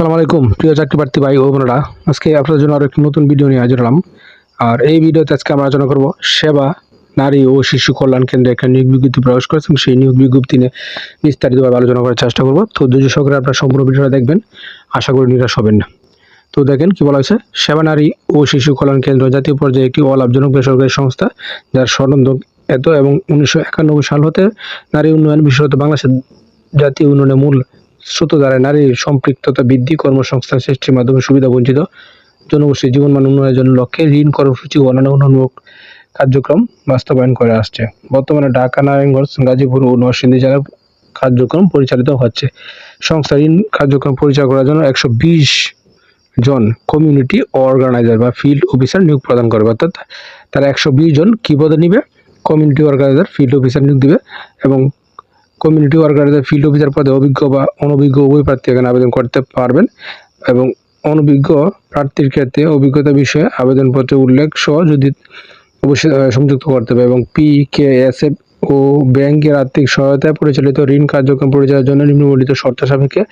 আসসালামু আলাইকুম। প্রিয় চাকরি প্রার্থী ভাই ও বোনেরা, আজকে আপনাদের জন্য আরও একটি নতুন ভিডিও নিয়ে হাজির হলাম। আর এই ভিডিওতে আজকে আমরা আলোচনা করব সেবা, নারী ও শিশু কল্যাণ কেন্দ্রে একটা নিয়োগ বিজ্ঞপ্তি প্রকাশ করেছে সেই নিয়োগ বিজ্ঞপ্তি নিয়ে বিস্তারিতভাবে আলোচনা করার চেষ্টা করব। তো ধৈর্য সহকারে আপনারা সম্পূর্ণ ভিডিওটা দেখবেন। আশা করি নিরাশ হবেন না। তো দেখেন কি বলা হয়েছে, সেবা, নারী ও শিশু কল্যাণ কেন্দ্র জাতীয় পর্যায়ে একটি অলাভজনক বেসরকারি সংস্থা, যার স্বর্ণন্দ এত এবং উনিশশো একানব্বই সাল হতে নারী উন্নয়ন বিশেষত বাংলাদেশের জাতীয় উন্নয়নের মূল স্রোত দ্বারা নারীর সম্পৃক্ততা বৃদ্ধি, কর্মসংস্থান, সৃষ্টির মাধ্যমে সুবিধা বঞ্চিত জনগোষ্ঠীর জীবনমান উন্নয়নের জন্য লক্ষ্যে ঋণ, কর্মসূচি ও অন্যান্য উন্নয়নমূলক কার্যক্রম বাস্তবায়ন করে আসছে। বর্তমানে ঢাকা, নারায়ণগঞ্জ, গাজীপুর ও নরসিংদী জেলার কার্যক্রম পরিচালিত হচ্ছে। সংস্থা ঋণ কার্যক্রম পরিচালনা করার জন্য একশো বিশ জন কমিউনিটি অর্গানাইজার বা ফিল্ড অফিসার নিয়োগ প্রদান করবে। অর্থাৎ তারা একশো বিশ জন কী পদে নিবে, কমিউনিটি অর্গানাইজার, ফিল্ড অফিসার নিয়োগ দিবে এবং কমিউনিটি ওয়ার্কারদের ফিল্ড অফিসার পদে অভিজ্ঞ বা অনভিজ্ঞ উভয় প্রার্থী এখানে আবেদন করতে পারবেন এবং অনভিজ্ঞ প্রার্থীর ক্ষেত্রে অভিজ্ঞতা বিষয়ে আবেদনপত্রে উল্লেখ সহ যদি অবশ্যই সংযুক্ত করতে হবে এবং পি কে এস এফ ও ব্যাংকের আর্থিক সহায়তায় পরিচালিত ঋণ কার্যক্রম পরিচালনার জন্য নিম্নবর্ণিত শর্ত সাপেক্ষে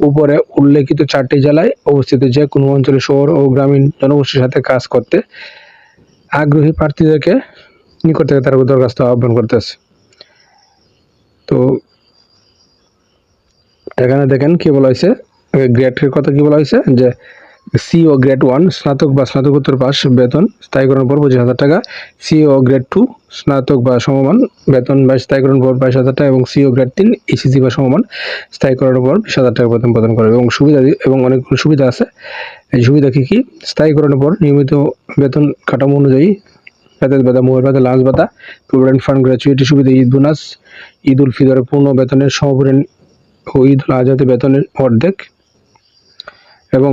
উপরে উল্লেখিত চারটি জেলায় অবস্থিত যে কোনো অঞ্চলে, শহর ও গ্রামীণ জনগোষ্ঠীর সাথে কাজ করতে আগ্রহী প্রার্থীদেরকে নিকট থেকে তারা দরখাস্ত আহ্বান করতেছে তো এখানে দেখেন কি বলা হয়েছে? গ্রেডের কথা কি বলা হয়েছে? যে সিও গ্রেড ওয়ান স্নাতক বা স্নাতকোত্তর পাস বেতন স্থায়ীকরণ পর পঁচিশ হাজার টাকা। সি সিও গ্রেড টু স্নাতক বা সমমান বেতন বা স্থায়ীকরণ পর বাইশ হাজার টাকা এবং সিও গ্রেড তিন ইসিসি বা সমমান স্থায়ীকরণের পর বিশ হাজার টাকা বেতন প্রদান করে এবং সুবিধা এবং অনেকগুলো সুবিধা আছে। এই সুবিধা কী কী? স্থায়ীকরণের পর নিয়মিত বেতন কাঠামো অনুযায়ী বেতন ভাতা, মোবাইল ভাতা, লাঞ্চ ভাতা, প্রভিডেন্ট ফান্ড, গ্র্যাচুইটি সুবিধা, ঈদ বোনাস, ঈদ উল ফিতরের পূর্ণ বেতনের সমপরিমাণ ও ঈদ আজহাতে বেতনের অর্ধেক এবং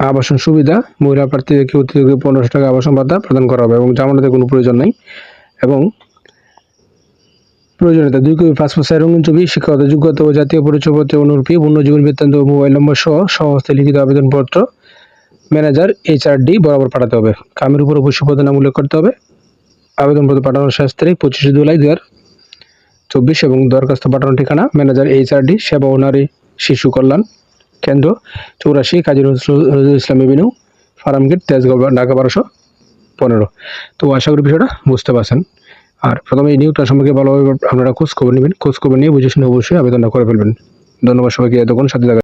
আবাসন সুবিধা, মহিলা প্রার্থীদেরকে অতিরিক্ত পনেরোশো টাকা আবাসন ভাতা প্রদান করা হবে এবং জামানতের কোনো প্রয়োজন নেই এবং প্রয়োজনীয়তা দুই কপি পাসপোর্ট সাইজ, রঙিন ছবি, শিক্ষাগত যোগ্যতা ও জাতীয় পরিচয়পত্রের অনুরূপী পূর্ণ জীবন বৃত্তান্ত ও মোবাইল নম্বর সহ সমস্ত লিখিত আবেদনপত্র ম্যানেজার এইচআরডি বরাবর পাঠাতে হবে। কামের উপর অবশ্যই উল্লেখ করতে হবে। আবেদনপত্র পাঠানোর শেষ তারিখ পঁচিশে জুলাই দু হাজার চব্বিশ এবং দরখাস্ত পাঠানোর ঠিকানা, ম্যানেজার এইচআরডি সেবা ও নারী শিশু কল্যাণ কেন্দ্র, চৌরাশি Kazi Nazrul Islam avenue farm gate, Tejgaon, Dhaka বারোশো পনেরো। তো আশা করি বিষয়টা বুঝতে পারছেন। আর প্রথমে এই নিয়োগটা সম্পর্কে ভালোভাবে আপনারা খোঁজখবর নেবেন। খোঁজখবর নিয়ে বুঝে শুনে অবশ্যই আবেদনটা করে ফেলবেন। ধন্যবাদ সবাইকে, এতক্ষণ সাথে